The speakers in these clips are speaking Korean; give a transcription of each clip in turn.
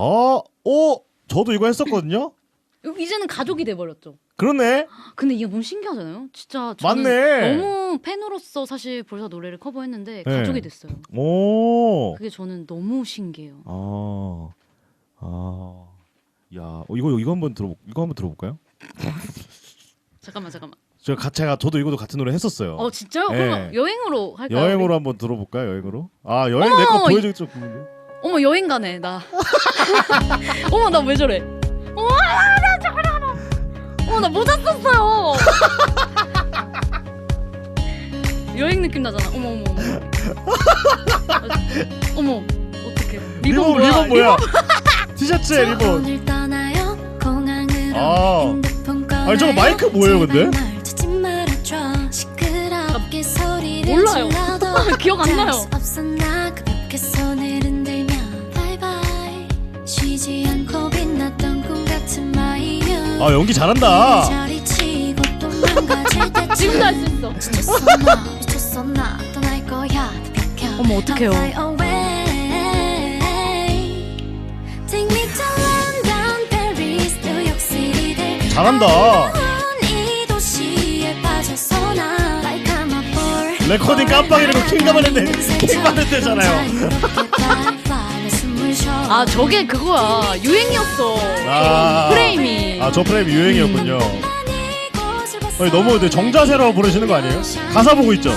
어, 오, 저도 이거 했었거든요. 이제는 가족이 돼 버렸죠. 그러네. 근데 이게 너무 신기하잖아요. 진짜 저는 맞네. 너무 팬으로서 사실 볼사 노래를 커버했는데 네. 가족이 됐어요. 오. 그게 저는 너무 신기해요. 아, 아, 야, 어, 이거 이거 한번 들어 이거 한번 들어볼까요? 잠깐만 잠깐만. 제가 가, 제가 저도 이거도 같은 노래 했었어요. 어 진짜요? 네. 그러면 여행으로 할까요? 여행으로? 한번 들어볼까요? 여행으로? 아, 여행 내 거 어머, 보여주기 좀 그런데. 어머 여행 가네 나. 어머 나 왜 저래? 어머 나 저래 하나. 어머 나 모자 썼어요. 여행 느낌 나잖아. 어머 어머 어머. 어머 어떡해. 리본 뭐야? 리본 뭐야? 티셔츠에 리본. 오늘 떠나요 공항으로 아. 핸드폰 꺼내요 아니, 저거 마이크 뭐예요, 근데? 몰라요. 기억 안 나요. 쉬지 않고 빛났던 꿈 같은 마이유 아, 연기 잘한다. 자리 치고 또 망가질 때쯤 지금도 할수 있어. 지쳤어 나 미쳤어 나 떠날 거야 비켜 어머, 어떡해요. Fly away. Take me to London, Paris, New York City 잘한다. 이 도시에 빠져서 나 Like I'm a bore 레코딩 깜빡이라고 킹 받았는데 킹 받을 때잖아요. 아 저게 그거야 유행이었어. 아. 프레임이. 아, 저 프레임 유행이었군요. 아니, 너무 근데 정자세로 부르시는 거 아니에요? 가사 보고 있죠?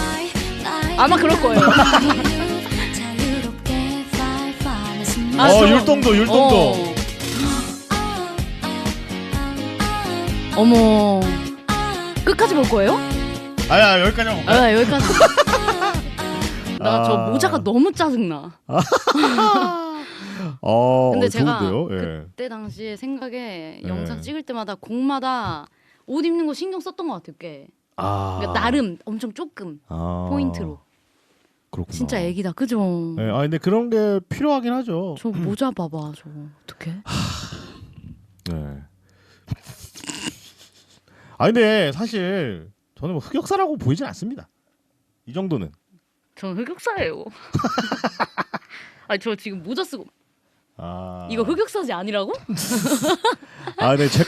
아마 그럴 거예요. 아, 어, 저- 율동도, 율동도. 어. 머 끝까지 볼 거예요? 아야, 여기까지 한번 볼까요? 아 여기까지. 나 저 아. 모자가 너무 짜증나. 어, 근데 어, 제가 좋은데요? 예. 그때 당시에 생각에 네. 영상 찍을 때마다 곡마다 옷 입는 거 신경 썼던 것 같아요. 꽤. 아. 그러니까 나름 엄청 조금 아. 포인트로. 그렇구나. 진짜 애기다, 그죠? 예, 아 근데 그런 게 필요하긴 하죠. 저 모자 봐봐, 저거 어떡해? 네. 아 근데 사실 저는 뭐 흑역사라고 보이진 않습니다. 이 정도는. 저는 흑역사예요. 아니 저 지금 모자 쓰고 아. 이거 흑역사지 아니라고? 아, 네, 제